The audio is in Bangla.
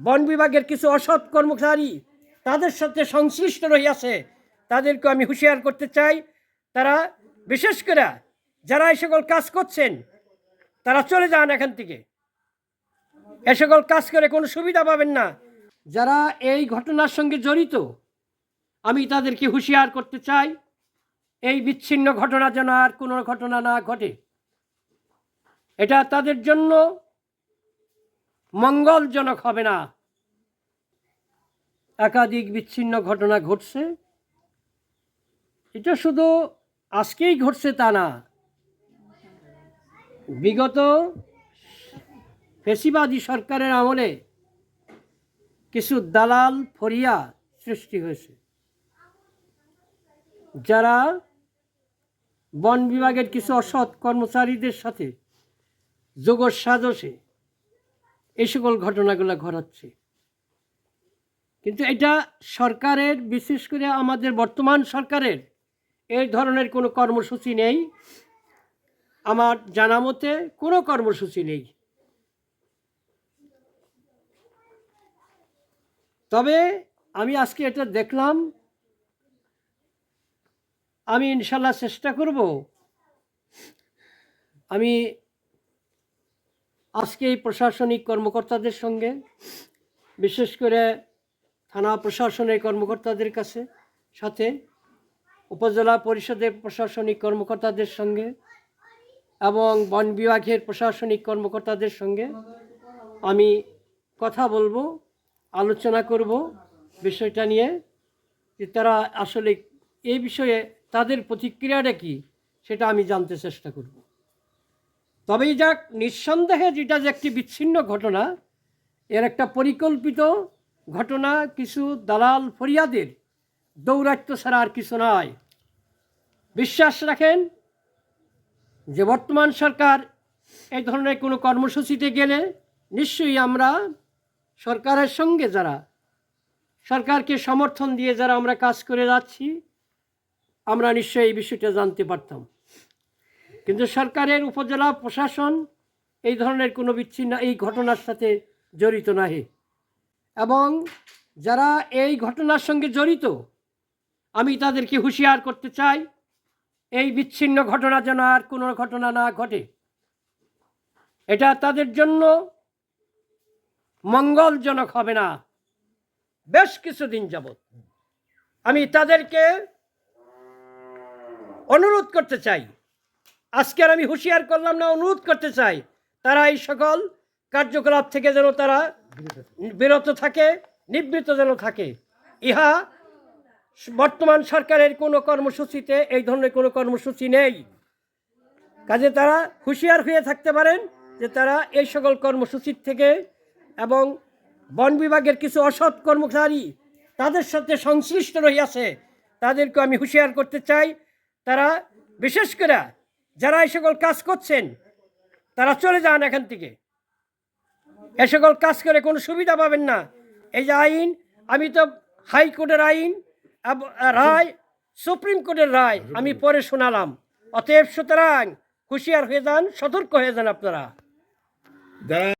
বন বিভাগের কিছু অসৎ কর্মচারী তাদের সাথে সংশ্লিষ্ট রহিয়াছে, তাদেরকে আমি হুঁশিয়ার করতে চাই। তারা, বিশেষ করে যারা এই সকল কাজ করছেন, তারা চলে যান এখান থেকে। এ সকল কাজ করে কোনো সুবিধা পাবেন না। যারা এই ঘটনার সঙ্গে জড়িত, আমি তাদেরকে হুঁশিয়ার করতে চাই, এই বিচ্ছিন্ন ঘটনা যেন আর কোনো ঘটনা না ঘটে। এটা তাদের জন্য মঙ্গলজনক হবে না। একাধিক বিচ্ছিন্ন ঘটনা ঘটছে। এটা শুধু আজকেই ঘটছে তা না। বিগত ফেসিবাদী সরকারের আমলে কিছু দালাল ফরিয়া সৃষ্টি হয়েছে। যারা বন বিভাগের কিছু অসৎ কর্মচারীদের সাথে যোগ এই সকল ঘটনাগুলো ঘটাচ্ছে। কিন্তু এটা সরকারের, বিশেষ করে আমাদের বর্তমান সরকারের, এই ধরনের কোনো কর্মসূচি নেই। আমার জানা মতে কোনো কর্মসূচি নেই। তবে আমি আজকে এটা দেখলাম। আমি ইনশাল্লাহ চেষ্টা করব। আমি আজকে এই প্রশাসনিক কর্মকর্তাদের সঙ্গে, বিশেষ করে থানা প্রশাসনের কর্মকর্তাদের কাছে, সাথে উপজেলা পরিষদের প্রশাসনিক কর্মকর্তাদের সঙ্গে এবং বন বিভাগের প্রশাসনিক কর্মকর্তাদের সঙ্গে আমি কথা বলব, আলোচনা করব বিষয়টা নিয়ে। যে তারা আসলে এই বিষয়ে তাদের প্রতিক্রিয়াটা কি, সেটা আমি জানতে চেষ্টা করব। তবেই যাক নিঃসন্দেহে যেটা যে একটি বিচ্ছিন্ন ঘটনা, এর একটা পরিকল্পিত ঘটনা কিছু দালাল ফরিয়াদের দৌরাত্ম্য ছাড়া আর কিছু নয় বিশ্বাস রাখেন যে বর্তমান সরকার এই ধরনের কোনো কর্মসূচিতে গেলে নিশ্চয়ই আমরা সরকারের সঙ্গে যারা, সরকারকে সমর্থন দিয়ে যারা আমরা কাজ করে যাচ্ছি, আমরা নিশ্চয়ই এই বিষয়টা জানতে পারতাম। কিন্তু সরকারের উপজেলা প্রশাসন এই ধরনের কোনো বিচ্ছিন্ন এই ঘটনার সাথে জড়িত নাহে। এবং যারা এই ঘটনার সঙ্গে জড়িত, আমি তাদেরকে হুঁশিয়ার করতে চাই, এই বিচ্ছিন্ন ঘটনা যেন আর কোনো ঘটনা না ঘটে। এটা তাদের জন্য মঙ্গলজনক হবে না, বেশ কিছুদিন যাবৎ। আমি তাদেরকে অনুরোধ করতে চাই আজকের আমি হুঁশিয়ার করলাম না, অনুরোধ করতে চাই, তারা এই সকল কার্যকলাপ থেকে যেন তারা বিরত থাকে নিবৃত্ত যেন থাকে। ইহা বর্তমান সরকারের কোনো কর্মসূচিতে, এই ধরনের কোনো কর্মসূচি নেই। কাজে তারা হুঁশিয়ার হয়ে থাকতে পারেন যে তারা এই সকল কর্মসূচির থেকে এবং বন বিভাগের কিছু অসৎ কর্মচারী তাদের সাথে সংশ্লিষ্ট রহিয়াছে তাদেরকে আমি হুঁশিয়ার করতে চাই। তারা বিশেষ করে যারা এই সকল কাজ করছেন, তারা চলে যান এখান থেকে। এ সকল কাজ করে কোনো সুবিধা পাবেন না। এই যে আইন, আমি তো হাইকোর্টের আইন রায়, সুপ্রিম কোর্টের রায় আমি পরে শোনালাম। অতএব সুতরাং হুঁশিয়ার হয়ে যান, সতর্ক হয়ে যান আপনারা।